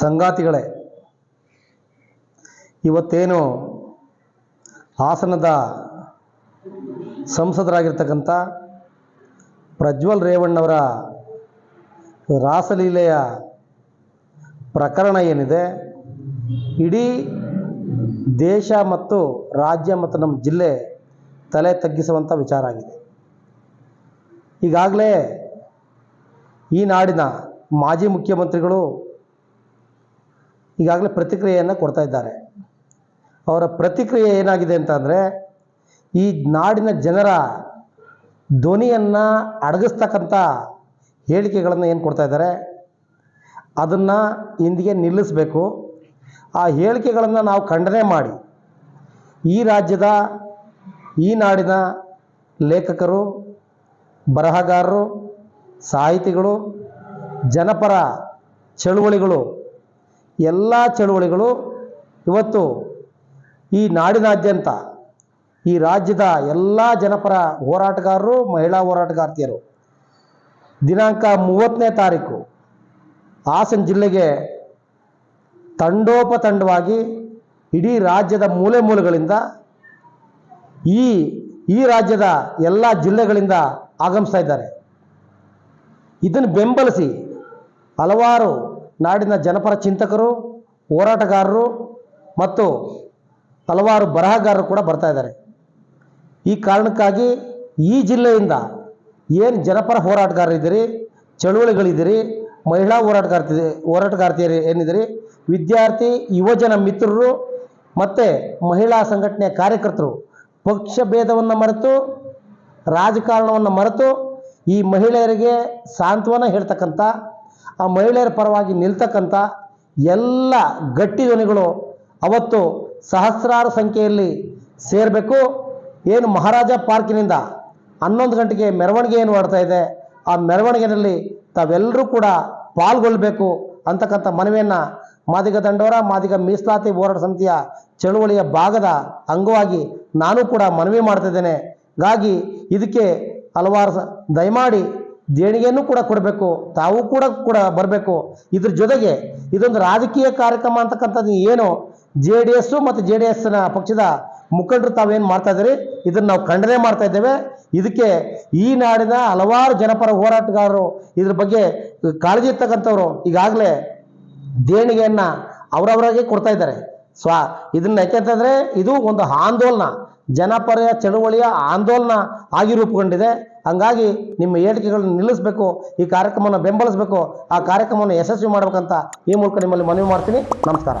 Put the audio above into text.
ಸಂಗಾತಿಗಳೇ, ಇವತ್ತೇನು ಹಾಸನದ ಸಂಸದರಾಗಿರ್ತಕ್ಕಂಥ ಪ್ರಜ್ವಲ್ ರೇವಣ್ಣವರ ರಾಸಲೀಲೆಯ ಪ್ರಕರಣ ಏನಿದೆ, ಇಡೀ ದೇಶ ಮತ್ತು ರಾಜ್ಯ ಮತ್ತು ನಮ್ಮ ಜಿಲ್ಲೆ ತಲೆ ತಗ್ಗಿಸುವಂಥ ವಿಚಾರ ಆಗಿದೆ. ಈಗಾಗಲೇ ಈ ನಾಡಿನ ಮಾಜಿ ಮುಖ್ಯಮಂತ್ರಿಗಳು ಈಗಾಗಲೇ ಪ್ರತಿಕ್ರಿಯೆಯನ್ನು ಕೊಡ್ತಾ ಇದ್ದಾರೆ. ಅವರ ಪ್ರತಿಕ್ರಿಯೆ ಏನಾಗಿದೆ ಅಂತಂದರೆ, ಈ ನಾಡಿನ ಜನರ ಧ್ವನಿಯನ್ನು ಅಡಗಿಸ್ತಕ್ಕಂಥ ಹೇಳಿಕೆಗಳನ್ನು ಏನು ಕೊಡ್ತಾ ಇದ್ದಾರೆ? ಅದನ್ನು ಇಂದಿಗೆ ನಿಲ್ಲಿಸಬೇಕು. ಆ ಹೇಳಿಕೆಗಳನ್ನು ನಾವು ಖಂಡನೆ ಮಾಡಿ. ಈ ರಾಜ್ಯದ, ಈ ನಾಡಿನ ಲೇಖಕರು, ಬರಹಗಾರರು, ಸಾಹಿತಿಗಳು, ಜನಪರ ಚಳುವಳಿಗಳು ಎಲ್ಲ ಚಳುವಳಿಗಳು ಇವತ್ತು ಈ ನಾಡಿನಾದ್ಯಂತ ಈ ರಾಜ್ಯದ ಎಲ್ಲ ಜನಪರ ಹೋರಾಟಗಾರರು, ಮಹಿಳಾ ಹೋರಾಟಗಾರ್ತಿಯರು, ದಿನಾಂಕ ಮೂವತ್ತನೇ ತಾರೀಕು ಹಾಸನ ಜಿಲ್ಲೆಗೆ ತಂಡೋಪತಂಡವಾಗಿ ಇಡೀ ರಾಜ್ಯದ ಮೂಲೆ ಮೂಲೆಗಳಿಂದ ಈ ಈ ರಾಜ್ಯದ ಎಲ್ಲ ಜಿಲ್ಲೆಗಳಿಂದ ಆಗಮಿಸ್ತಾ ಇದ್ದಾರೆ. ಇದನ್ನು ಬೆಂಬಲಿಸಿ ಹಲವಾರು ನಾಡಿನ ಜನಪರ ಚಿಂತಕರು, ಹೋರಾಟಗಾರರು ಮತ್ತು ಹಲವಾರು ಬರಹಗಾರರು ಕೂಡ ಬರ್ತಾ ಇದ್ದಾರೆ. ಈ ಕಾರಣಕ್ಕಾಗಿ ಈ ಜಿಲ್ಲೆಯಿಂದ ಏನು ಜನಪರ ಹೋರಾಟಗಾರರಿದ್ದೀರಿ, ಚಳುವಳಿಗಳಿದ್ದೀರಿ, ಮಹಿಳಾ ಹೋರಾಟಗಾರ್ತಿ, ಹೋರಾಟಗಾರ್ತಿಯರು ಏನಿದ್ದೀರಿ, ವಿದ್ಯಾರ್ಥಿ, ಯುವಜನ ಮಿತ್ರರು ಮತ್ತು ಮಹಿಳಾ ಸಂಘಟನೆಯ ಕಾರ್ಯಕರ್ತರು ಪಕ್ಷ ಭೇದವನ್ನು ಮರೆತು, ರಾಜಕಾರಣವನ್ನು ಮರೆತು ಈ ಮಹಿಳೆಯರಿಗೆ ಸಾಂತ್ವನ ಹೇಳ್ತಕ್ಕಂಥ ಆ ಮಹಿಳೆಯರ ಪರವಾಗಿ ನಿಲ್ತಕ್ಕಂಥ ಎಲ್ಲ ಗಟ್ಟಿ ಧ್ವನಿಗಳು ಅವತ್ತು ಸಹಸ್ರಾರು ಸಂಖ್ಯೆಯಲ್ಲಿ ಸೇರಬೇಕು. ಏನು ಮಹಾರಾಜ ಪಾರ್ಕಿನಿಂದ ಹನ್ನೊಂದು ಗಂಟೆಗೆ ಮೆರವಣಿಗೆ ಏನು ಮಾಡ್ತಾ ಇದೆ. ಆ ಮೆರವಣಿಗೆಯಲ್ಲಿ ತಾವೆಲ್ಲರೂ ಕೂಡ ಪಾಲ್ಗೊಳ್ಬೇಕು ಅಂತಕ್ಕಂಥ ಮನವಿಯನ್ನು ಮಾದಿಗ ದಂಡೋರ, ಮಾದಿಗ ಮೀಸಲಾತಿ ಹೋರಾಟ ಸಮಿತಿಯ ಚಳುವಳಿಯ ಭಾಗದ ಅಂಗವಾಗಿ ನಾನು ಕೂಡ ಮನವಿ ಮಾಡ್ತಿದ್ದೇನೆ. ಹಾಗಾಗಿ ಇದಕ್ಕೆ ಹಲವಾರು ದಯಮಾಡಿ ದೇಣಿಗೆಯನ್ನು ಕೂಡ ಕೊಡಬೇಕು, ತಾವು ಕೂಡ ಕೂಡ ಬರಬೇಕು. ಇದ್ರ ಜೊತೆಗೆ ಇದೊಂದು ರಾಜಕೀಯ ಕಾರ್ಯಕ್ರಮ ಅಂತಕ್ಕಂಥದ್ದು ಏನು? ಜೆ ಡಿ ಎಸ್ಸು ಮತ್ತು ಜೆ ಡಿ ಎಸ್ನ ಪಕ್ಷದ ಮುಖಂಡರು ತಾವೇನು ಮಾಡ್ತಾ ಇದ್ದೀರಿ? ಇದನ್ನು ನಾವು ಖಂಡನೆ ಮಾಡ್ತಾ ಇದ್ದೇವೆ. ಇದಕ್ಕೆ ಈ ನಾಡಿನ ಹಲವಾರು ಜನಪರ ಹೋರಾಟಗಾರರು ಇದ್ರ ಬಗ್ಗೆ ಕಾಳಜಿ ಇರ್ತಕ್ಕಂಥವ್ರು ಈಗಾಗಲೇ ದೇಣಿಗೆಯನ್ನು ಅವರವರಾಗೆ ಕೊಡ್ತಾ ಇದ್ದಾರೆ. ಸ್ವ, ಇದನ್ನ ಯಾಕೆಂತಂದ್ರೆ ಇದು ಒಂದು ಆಂದೋಲನ, ಜನಪರ ಚಳುವಳಿಯ ಆಂದೋಲನ ಆಗಿ ರೂಪುಗೊಂಡಿದೆ. ಹಂಗಾಗಿ ನಿಮ್ಮ ಹೇಳಿಕೆಗಳನ್ನು ನಿಲ್ಲಿಸಬೇಕು, ಈ ಕಾರ್ಯಕ್ರಮವನ್ನು ಬೆಂಬಲಿಸಬೇಕು, ಆ ಕಾರ್ಯಕ್ರಮವನ್ನು ಯಶಸ್ವಿ ಮಾಡಬೇಕಂತ ಈ ಮೂಲಕ ನಿಮ್ಮಲ್ಲಿ ಮನವಿ ಮಾಡ್ತೀನಿ. ನಮಸ್ಕಾರ.